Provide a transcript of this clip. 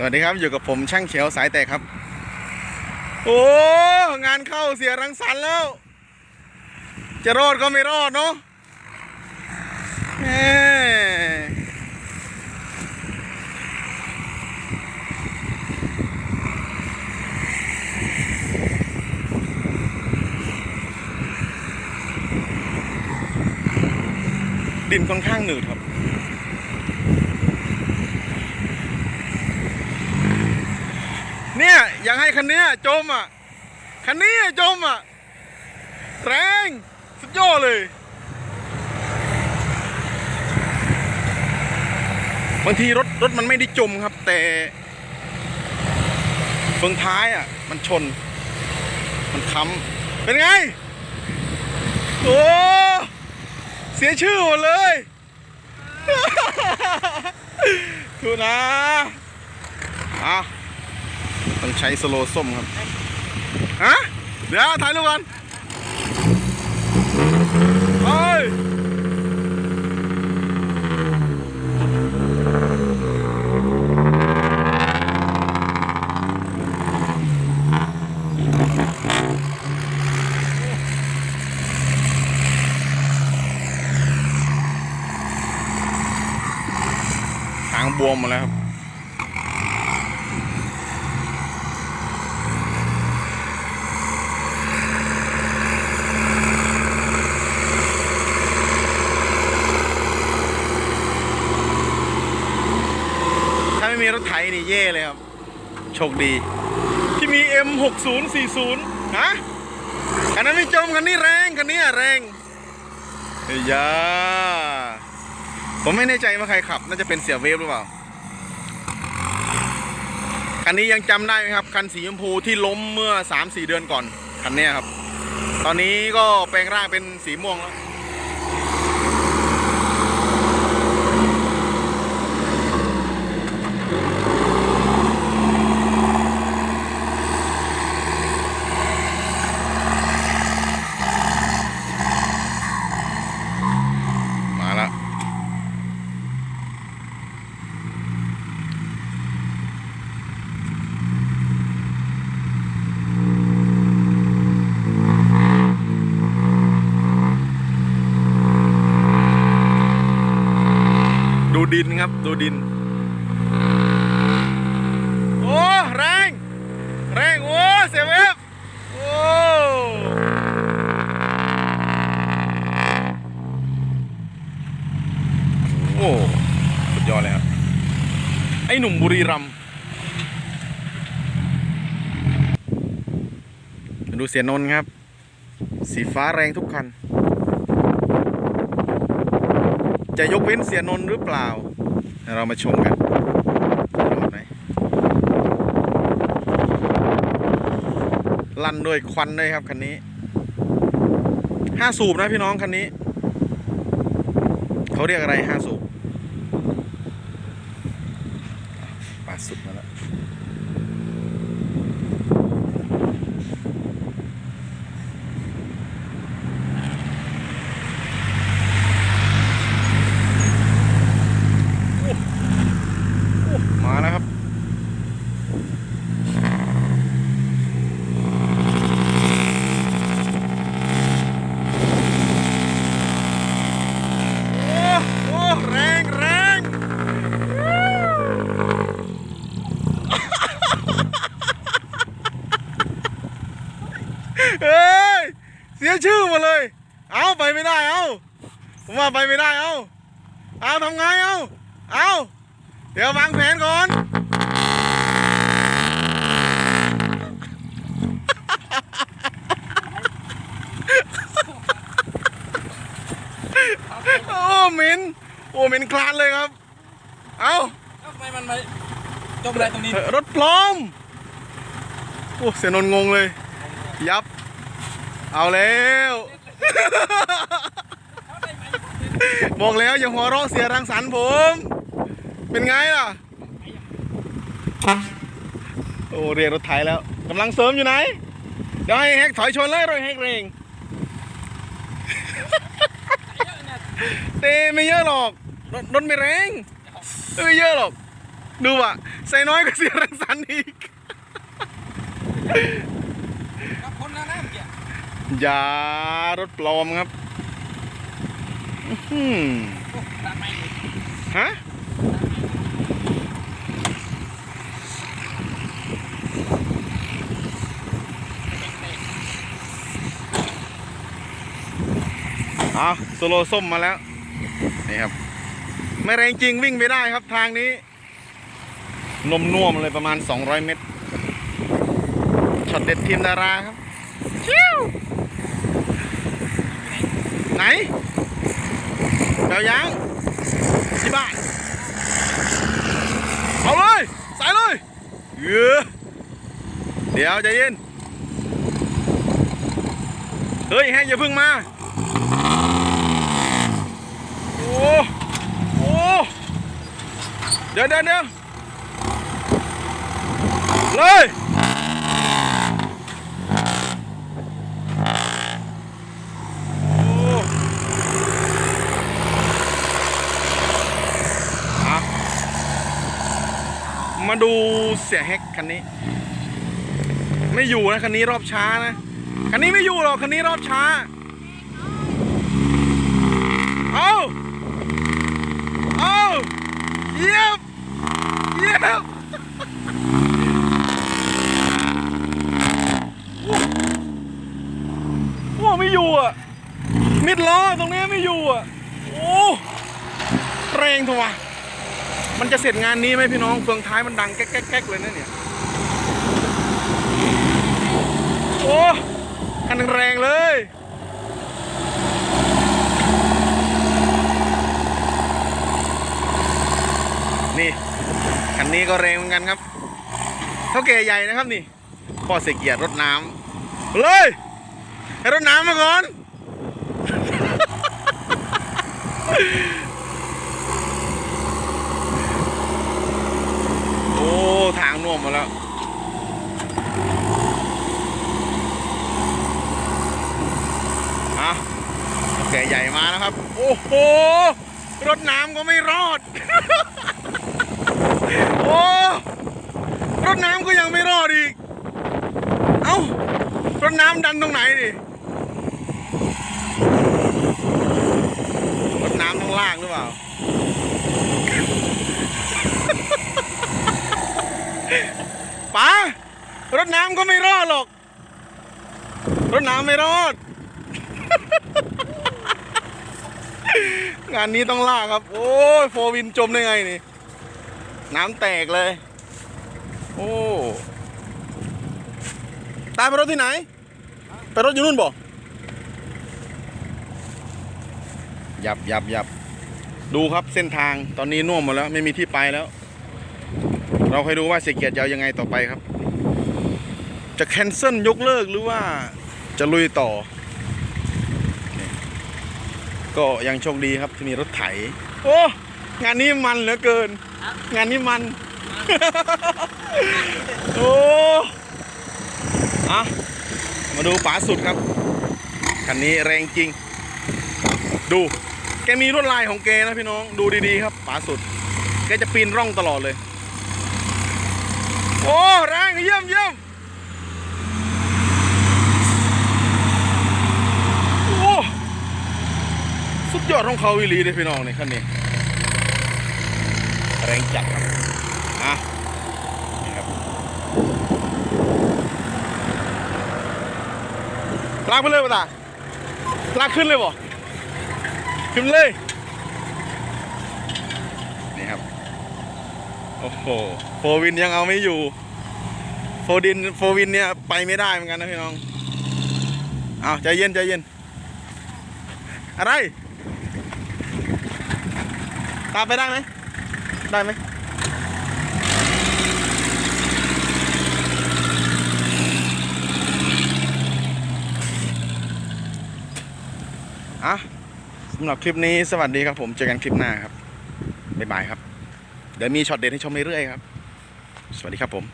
สวัสดีครับอยู่กับผมช่างเขียวสายแตกครับ โอ้งานเข้าเสียรังสรรค์แล้ว จะรอดก็ไม่รอดเนาะดินค่อนข้างหนืดครับ เนี่ยอยากให้ คันนี้จมอะ คันนี้จมอะ แรง สุดยอดเลย บางทีรถรถมันไม่ได้จมครับ แต่เฟืองท้ายอะ มันชน มันค้ำเป็นไง โอ้ เสียชื่อหมดเลยทูนะอะ ต้องใช้สโลว์ส้มครับฮะเดี๋ยวถ่ายรูปกันเฮ้ยหางบวมหมดแล้วครับ ถ้า ไม่มีรถไถนี่เย่เลยครับ โชคดี ที่มี M6040 ฮะคันนั้นไม่จมคันนี้แรงคันนี้แรงเฮ้ยาผมไม่แน่ใจว่าใครขับ น่าจะเป็นเสียเวฟหรือเปล่า คันนี้ยังจำได้ไหมครับ คันสีชมพูที่ล้มเมื่อ 3-4 เดือนก่อน คันนี้ครับ ตอนนี้ก็แปลงร่างเป็นสีม่วงแล้ว ครับ ดูดิน โอ้แรงแรงโอ้เสียเวฟโอ้โอ้สุดยอดเลยครับ ไอ้หนุ่มบุรีรัมดูเสียนนท์ครับ สีฟ้าแรงทุกคัน จะยกเว้นเสียนนท์หรือเปล่า เรามาชมกันรอดไหมลั่นด้วยควันด้วยครับคันนี้ห้าสูบนะพี่น้องคันนี้ เขาเรียกอะไรห้าสูบปาสุดมาแล้ว โอ้โอ้มาแล้วครับ โอ้โอ้แรงแรงเฮ้ย เสียชื่อห มดเลย เอาไปไม่ได้เอาผมว่าไปไม่ได้เอาเอาทำไงเอาเอาเดี๋ยววางแผนก่อนโอ้เหม็นโอ้เหม็นคลานเลยครับ เอาทำไมมันมาจมอะไรตรงนี้เอ่อรถปลอม โอ้เสียนนท์งงเลย ยับ เอาแล้ว บอกแล้วอย่าหัวเราะเสียรังสรรค์ผม เป็นไงล่ะ โอ้เรียกรถไถแล้วกำลังเสริมอยู่ไหน เดี๋ยวให้แฮกถอยชนเลยรถแฮกเร่งเตไม่เยอะหรอกรถรถไม่แรงไม่เยอะหรอก ดูอะใส่น้อยก็เสียรังสรรค์อีก กับคนนั้นนะเมื่อกี้ อ ยารถปลอมครับอื้อหือโอ้ตัดไม่เลยฮะอะโซโลส้มมาแล้ว นี่ครับ ไม่แรงจริงวิ่งไม่ได้ครับทางนี้ นมน่วมเลยประมาณ 200 เมตรช็อตเด็ดทีมดาราครับชิว ไหนเดี๋ยวยังที่บ้านเอาเลยใส่เลยเออเดี๋ยวใจเย็น เฮ้ยแฮกอย่าพึ่งมา โอ้โอ้เดี๋ยวเดี๋ยวเดี๋ยวเลยโอ้อะ มาดูเสียแฮกคันนี้ ไม่อยู่นะคันนี้รอบช้านะคันนี้ไม่อยู่หรอกคันนี้รอบช้า เอาเอาเยียบเยียบโอ้ไม่อยู่อะมิดล้อตรงนี้ไม่อยู่อะโอ้แรงทัวะ มันจะเสร็จงานนี้ไหมพี่น้องเฟืองท้ายมันดังแก๊กแก๊กแก๊เลยนะเนี่ยโอ้คันแรงเลยนี่คันนี้ก็แรงเหมือนกันครับเท่าแก่ใหญ่นะครับนี่พ่อเสกเกียรติรถน้ำเลยให้รถน้ำมาก่อน โอ้ ทางน่วมมาแล้ว อะเท่าแก่ใหญ่มาแล้วครับ โอ้โห รถน้ำก็ไม่รอด โอ้ รถน้ำก็ยังไม่รอดอีก เอ้า รถน้ำดันตรงไหนดิรถน้ำต้องล่ากหรือเปล่า ป๋ารถน้ำก็ไม่รอดหรอก รถน้ำไม่รอด งานนี้ต้องลากครับ โอ้ยโฟวินจมได้ไงนี่ น้ำแตกเลย โอ้ตายไปรถที่ไหน ไปรถอยู่นู่นบ่ยับยับยับ ดูครับเส้นทางตอนนี้น่วมหมดแล้ว ไม่มีที่ไปแล้ว เราคอยดูว่าเสียเกียรติจะยังไงต่อไปครับ จะแคนเซิลยกเลิกหรือว่าจะลุยต่อ ก็ยังโชคดีครับที่มีรถไถ โอ้ งานนี้มันเหลือเกิน งานนี้มัน โอ้อะมาดูป๋าสุดครับ คันนี้แรงจริง ดู แกมีลวดลายของแกนะพี่น้อง ดูดีๆครับป๋าสุด แกจะปีนร่องตลอดเลย โอ้แรงเยี่ยมเยี่ยมโอ้สุดยอดของเขาวิลีเลยพี่น้องในคันนี้แรงจัดครับอะนี่ครับลากไปเลยป่ะตาลากขึ้นเลยบ่ขึ้นเลย นี่ครับ โอ้โหโฟวินยังเอาไม่อยู่ โฟดินโฟวินเนี่ยไปไม่ได้เหมือนกันนะพี่น้อง เอาใจเย็นใจเย็น อะไร ตามไปได้ไหม ได้ไหมอะสำหรับคลิปนี้สวัสดีครับผม เจอกันคลิปหน้าครับ บ๊ายบายครับ เดี๋ยวมีช็อตเด็ดให้ชมเรื่อยๆครับ สวัสดีครับผม